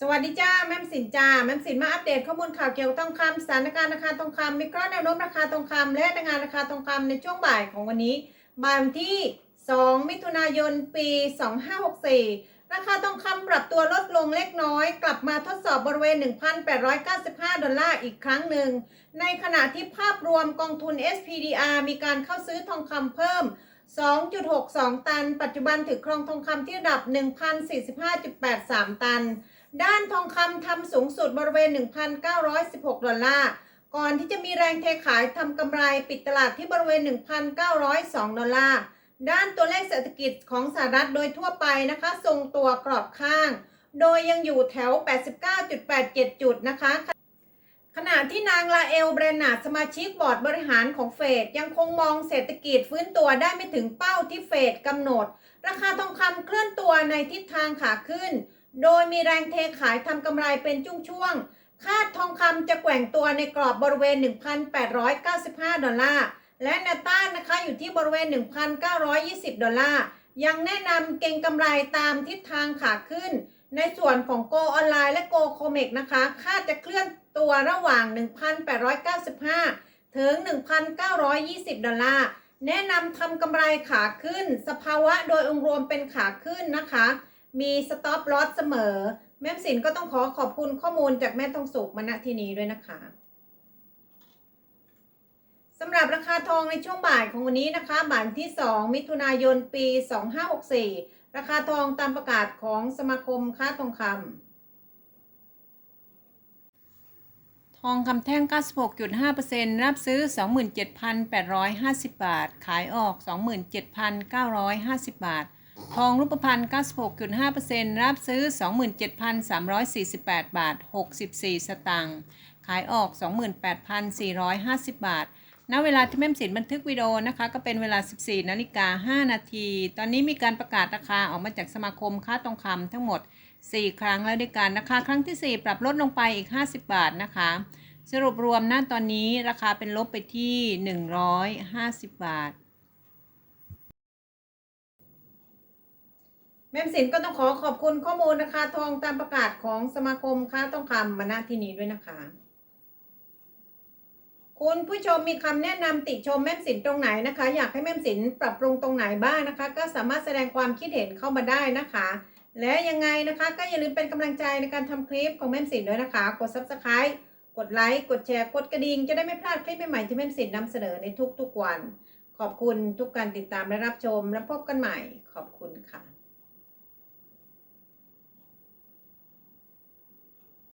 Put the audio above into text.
สวัสดีจ้าแม่มสินจ้าแม่มสินมาอัปเดตข้อมูลข่าวเกี่ยวกับทองคำสถานการณ์ราคาทองคำวิเคราะห์แนวโน้มราคาทองคำและแนวงานราคาทองคำในช่วงบ่ายของวันนี้ บ่ายวันที่ 2 มิถุนายน ปี 2564 ราคาทองคำปรับตัวลดลงเล็กน้อย กลับมาทดสอบบริเวณ 1,895 ดอลลาร์อีกครั้งหนึ่ง ในขณะที่ภาพรวมกองทุน SPDR มีการเข้าซื้อทองคำเพิ่ม 2.62 ตัน ปัจจุบันถือครองทองคำที่ระดับ 1,045.83 ตัน ด้านทองคำทำสูงสุดบริเวณ 1,916 ดอลลาร์ ก่อนที่จะมีแรงเทขายทำกำไรปิดตลาดที่บริเวณ 1,902 ดอลลาร์ ด้านตัวเลขเศรษฐกิจของสหรัฐโดยทั่วไปนะคะ ทรงตัวกรอบข้าง โดยยังอยู่แถว 89.87 จุดนะคะ ขณะที่นางลาเอลเบรนาดสมาชิกบอร์ดบริหารของเฟดยังคงมองเศรษฐกิจฟื้นตัวได้ไม่ถึงเป้าที่เฟดกำหนด ราคาทองคำเคลื่อนตัวในทิศทางขาขึ้น โดยมีแรงเทขายทำกำไรเป็นช่วงๆคาดทองคำจะแกว่งตัวในกรอบบริเวณ 1,895 ดอลลาร์ และแนวต้านนะคะอยู่ที่บริเวณ 1,920 ดอลลาร์ ยังแนะนำเก็งกำไรตามทิศทางขาขึ้น ในส่วนของโกออนไลน์และโกโคเมกนะคะคาดจะเคลื่อนตัวระหว่าง 1,895 ถึง 1,920 ดอลลาร์ แนะนำทำกำไรขาขึ้น สภาวะโดยองค์รวมเป็นขาขึ้นนะคะ มีสต็อปลอสเสมอ แม่สินก็ต้องขอขอบคุณข้อมูลจากแม่ทองสุกมาณที่นี้ด้วยนะคะสำหรับราคาทองในช่วงบ่ายของวันนี้นะคะบ่ายที่ 2 มิถุนายนปี 2564 ราคาทองตามประกาศของสมาคมค้าทองคำทองคำแท่ง 96.5%รับซื้อ 27,850 บาท ขายออก 27,950 บาท ทองรูปพรรณ96.5%รับซื้อ 27,348 บาท 64 สตางค์ขายออก 28,450 บาท ณ เวลาที่แม่มสินบันทึกวิดีโอนะคะ ก็เป็นเวลา 14นาฬิกา5นาที ตอนนี้มีการประกาศราคาออกมาจากสมาคมค้าทองคำทั้งหมด 4 ครั้งแล้วด้วยกันนะคะ ครั้งที่ 4 ปรับลดลงไปอีก 50 บาทนะคะ สรุปรวมณตอนนี้ราคาเป็นลบไปที่ 150 บาท แม่สินก็ต้องขอขอบคุณข้อมูลนะคะทองตามประกาศของสมาคมค้าทองคำมาณที่นี้ด้วยนะคะ คุณผู้ชมมีคำแนะนำติชมแม่สินตรงไหนนะคะ อยากให้แม่สินปรับปรุงตรงไหนบ้างนะคะ ก็สามารถแสดงความคิดเห็นเข้ามาได้นะคะ และยังไงนะคะก็อย่าลืมเป็นกำลังใจในการทำคลิปของแม่สินด้วยนะคะ กด subscribe กดไลค์ กดแชร์ กดกระดิ่ง จะได้ไม่พลาดคลิปใหม่ๆที่แม่สินนำเสนอในทุกๆวัน ขอบคุณทุกการติดตามและรับชม แล้วพบกันใหม่ ขอบคุณค่ะ